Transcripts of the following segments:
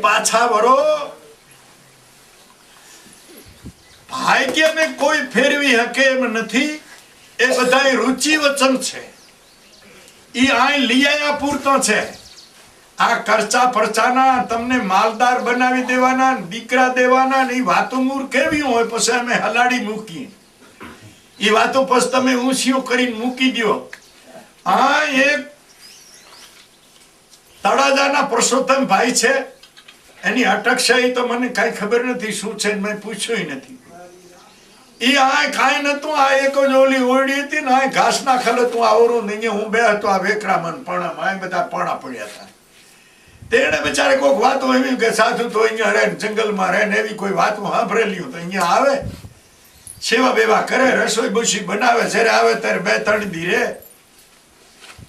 પાછા વળો. ભાગ્યને કોઈ ફેરવી શકે એમ નથી. એ બધા રુચિ વચન છે. એ આય લઈ પૂરતો છે. આ ખર્ચા પરચાના તમને માલદાર બનાવી દેવાના, દીકરા દેવાના, ને એ વાતો મૂર કેવી હોય પછી અમે હલાડી મૂકી એ વાતો પછી તમે ઊંચીઓ કરીને મૂકી દ્યો. આ એક તળાજાના પુરુષોત્તમ ભાઈ છે. એની અટક છે તો મને કાંઈ ખબર નથી શું છે મેં પૂછ્યું નથી. ઈ આ કાંઈ નતું, આ એક જ ઓલી ઓરડી હતી ને આ ઘાસ ના ખલે તું આવરું નહીં હું બે હતો, આ વેકરામન પણ આ બધા પણા પડ્યા હતા. તેણે બિચારે કોઈક વાતો એવી કે સાધુ તો અહીંયા રહે જંગલમાં રહે ને એવી કોઈ વાતો સાંભળેલી તો અહીંયા આવે. સેવા બેવા કરે, રસોઈ બસોઈ બનાવે, જ્યારે આવે ત્યારે બે ત્રણ દી રે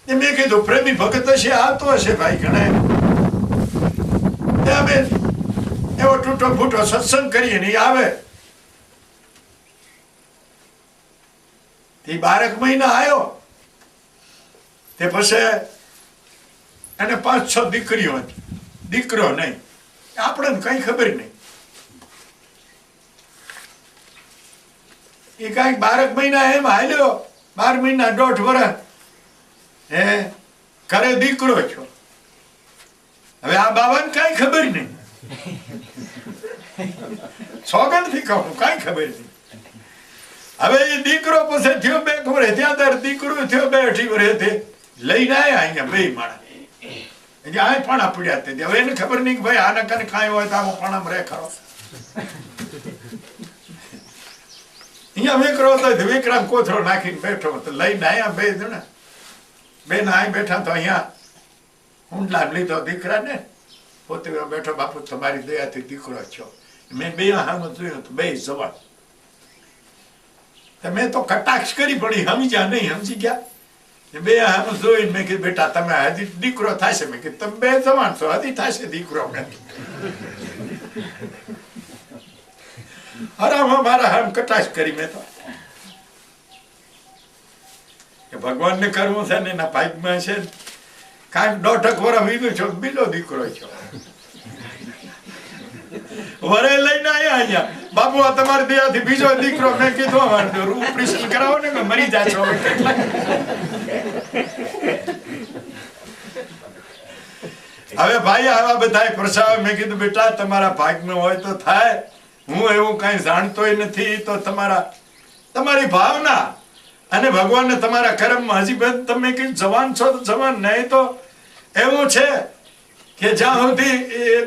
એ મેં કીધું, પ્રેમી ભગત હશે આવતો હશે ભાઈ ઘણા ત્યાં બે તૂટો ફૂટો સત્સંગ કરીએ ને આવે. તે બારક મહિના આવ્યો તે પછી એને પાંચ છ દીકરીઓ હતી. દીકરો નહીં. આપણને કઈ ખબર નહીં. એ કાંઈક બારક મહિના એમ હાલ્યો. બાર મહિના દોઢ વર્ષ હે, ઘરે દીકરો છો હવે આ બાબાને કાંઈ ખબર નહીં. સોગંદથી કહું કાંઈ ખબર નહીં હવે એ દીકરો પછી થયો બે ખબર ત્યાં તાર દીકરો થયો બે અઢી તે લઈને આવ્યા અહીંયા બે માણા એટલે આ પાણા પડ્યા તે હવે એને ખબર નહીં કે ભાઈ આના કને કાંઈ હોય તો આમાં પણ રે ખરો અહીંયા વેકરો હતો તો વિક્રમ કોથળો નાખીને બેઠો તો લઈને આવ્યા બે જણા બે ના અહીં બેઠા તો અહીંયા ઊંડલા લીધો દીકરાને પોતે બેઠો બાપુ તમારી દયાથી દીકરો છો મેં બે હામું જોયો તો બે સવાર. મેં તો કટાક્ષ કરી પડી સમજ્યા નહીં સમજી ગયા. બે આમ જોઈને મેં કીધું, બેટા, તમે હજી દીકરો થશે. મેં કીધું, તમે બે જવાન છો, હજી થશે દીકરો. મેં હરામાં મારા હામ કટાક્ષ કરી મેં તો. કે ભગવાનને કરવું છે ને એના ભાગમાં છે કાંઈક દોઢક વર્ષ વીધું છો, બીજો દીકરો છો. વરે લઈને આયા અહીંયા. બાપુ, આ તમારી દયાથી બીજો દીકરો મેં કીધું અમારે ઓપરેશન કરાવો ને કે મરી જાશો હવે ભાઈ, આવા બધા પ્રસાવ મેં કીધું, બેટા, તમારા ભાગનો હોય તો થાય. હું એવું કઈ જાણતોય નથી તો તમારા, તમારી ભાવના. અને ભગવાનને તમારા કર્મમાં હજી તમે કઈ જવાન છો તો જવાન, નહીં તો એવું છે. કે જ્યાં સુધી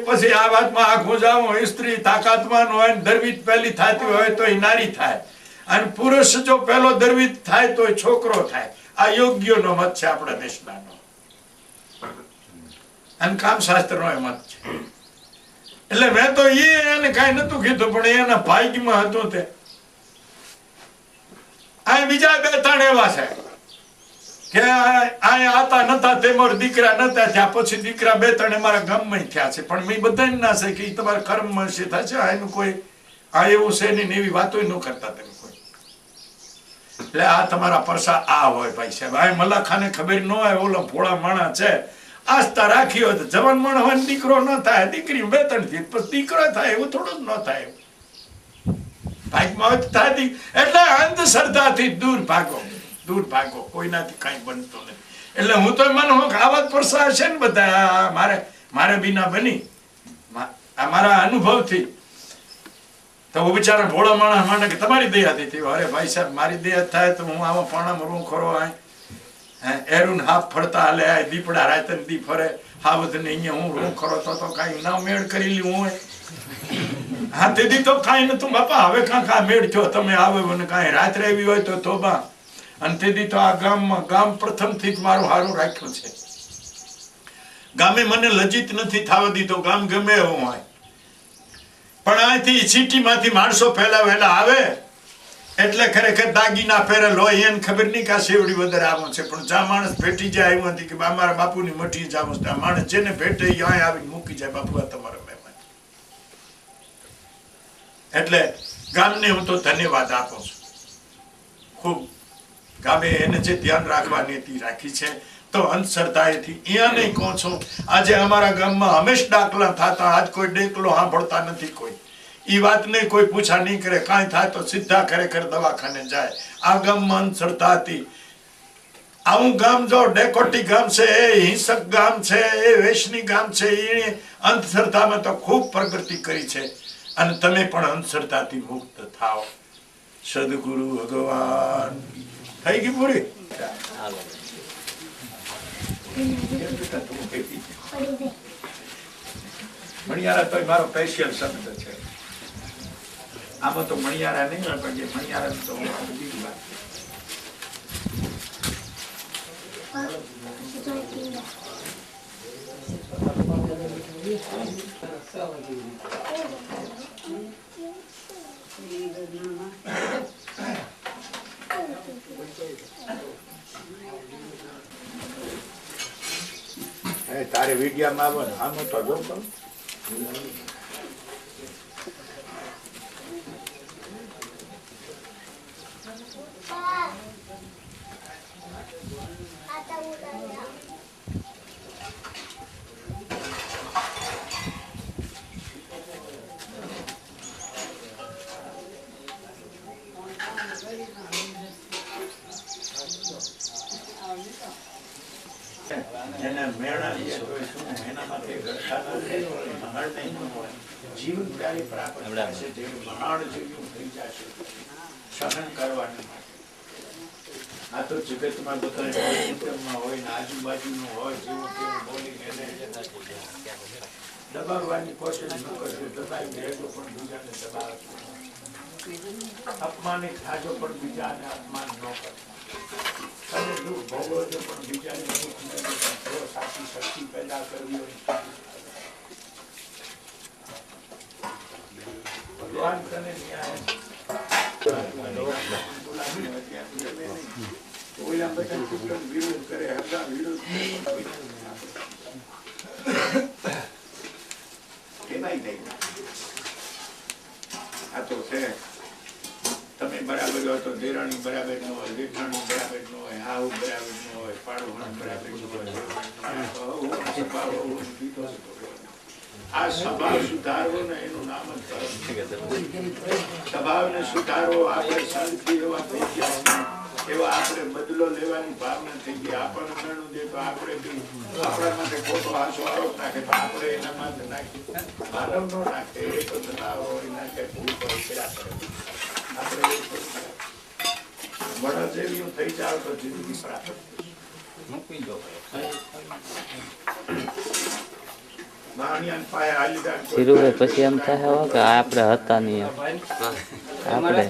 પછી આ વાતમાં આખું જાવું સ્ત્રી તાકાતમાં હોય દરવીત પહેલી થતી હોય તો એ નારી થાય. અને પુરુષ જો પહેલો દરવીત થાય તો છોકરો થાય. આ યોગ્યનો મત છે આપણા દેશનાનો અને કામશાસ્ત્રનો એ મત છે. એટલે મેં તો એ એને કાંઈ નતું કીધું, પણ એના ભાગ્યમાં હતું તે. આ બીજા બે ત્રણ એવા છે. કે આ આતા નતા તે મોર દીકરા નતા થયા. પછી દીકરા બે ત્રણ મારા ગામમાં થયા છે. પણ મેં બધાને ના છે કે તમારા કર્મમાં છે થશે આ એનું કોઈ આ એવું છે નહીં એવી વાતો ન કરતા તમે કોઈ. એટલે આ તમારા પરસા આ હોય ભાઈ સાહેબ. આ મલાખાને ખબર ન હોય, ઓલો ભોળા માણા છે. આસ્થા રાખી હોય તો જવાન માણ હોય દીકરો ન થાય. દીકરી બે ત્રણથી પછી દીકરો થાય, એવું થોડું જ ન થાય. ભાગમાં હોય તો થાય. એટલે અંધશ્રદ્ધાથી દૂર ભાગો. દૂર ભાગો કોઈનાથી કાંઈ બનતું નથી. એટલે હું તો માનું હું કે આવા જ પરસા છે ને બધા મારે મારે બીના બની. આ મારા અનુભવથી. તો હું બિચારા ભોળા માણસ માને કે તમારી દયાથી થયું અરે ભાઈ સાહેબ મારી દયા થાય તો હું આમાં પાણા મરવું ખરો હે, એરુન હાફ ફરતા હાલે આ દીપડા રાતન દી ફરે. હાવત ને અહીંયા હું રૂં ખરો તો તો કાંઈ ના મેળ કરી લ્યું હોય. હા તેથી તો કાંઈ નતું બાપા. હવે કાં કાંઈ મેળ થયો. તમે આવે કાંઈ રાત્રે આવી હોય તો તોબા અને તો આ ગામમાં, ગામ પ્રથમથી જ મારું હારું રાખ્યું છે. ગામે મને લજિત નથી થવા દીધો, ગામ ગમે એવું હોય. પણ અહીંથી સિટીમાંથી માણસો પહેલા વહેલા આવે, એટલે ખરેખર દાગીના ફેરે હોય, એને ખબર નહીં કે આ શેવડી વધારે આવો છે. પણ જ્યાં માણસ ભેટી જાય આવ્યું નથી કે મારા બાપુની મઠી જ આવું છે. આ માણસ જેને ભેટે અહીંયા અહીં આવીને મૂકી જાય, બાપુ, આ તમારો મહેમાન એટલે ગામને હું તો ધન્યવાદ આપું છું. ખૂબ ગામે એને જે ધ્યાન રાખવાની હતી, રાખી છે, તો અંધશ્રદ્ધાએથી અહીંયા નહીં કહું છું આજે અમારા ગામમાં હંમેશ દાખલા થતા, આજ કોઈ ડેકલો સાંભળતા નથી કોઈ. ઈ વાત નહીં કોઈ પૂછા નહીં કરે, કાંઈ થાય તો સીધા ખરેખર દવાખાને જાય. આ ગામમાં અંધશ્રદ્ધા હતી. આવું ગામ જો ડેકોટી ગામ છે, એ હિંસક ગામ છે, એ વૈષ્ણી ગામ છે એ અંધશ્રદ્ધામાં તો ખૂબ પ્રગતિ કરી છે. અને તમે પણ અંધશ્રદ્ધાથી મુક્ત થાઓ. સદગુરુ ભગવાન. થઈ ગઈ પૂરી મણિયારા તો મારો સ્પેશિયલ શબ્દ છે આમાં તો મણિયારા નહીં હોય પણ જે મણિયારા તો બીજી વાત એ તારે વિડિયામાં આવો ને આનું તો જો કહું જેને મેળા છે તો એ શું એનામાંથી ઘટતા નથી, દબાવી પણ બીજાને દબાવજો અપમાનિત થાજો પણ બીજાને અપમાન ન કરજો તમે દુઃખ ભોગવો પણ બીજાને સાચી શક્તિ પેદા કરવી હોય ભગવાન તને ન્યાય ઓલા બધા કુટુંબ આ તમે બરાબર હોય તો દેરાણી બરાબર ન હોય જેઠાણી બરાબર ન હોય હાહુ બરાબર ન હોય પાડોહણ બરાબર ન હોય આ સ્વભાવ સુધારવો ને એનું નામ જ સ્વભાવને સુધારવો આપણે શાંતિ એવા. એવા આપણે બદલો લેવાની ભાવના થઈ ગઈ. આપણને ઘણું દે તો આપણે બી આપણા માટે ખોટો હાસો આરોપ નાખે તો આપણે એના માટે નાખીએ. માનવ નો નાખે એ તો જનાવર હોય નાખે ભૂલ પર કર્યા કરે. આપણે એવું જેવી પડે. થઈ જાવ તો જિંદગી પ્રાપ્ત મૂકી દો હાલી જાય તો ધીરુભાઈ પછી એમ થાય હો કે આપણે હતા નહીં. આપણે.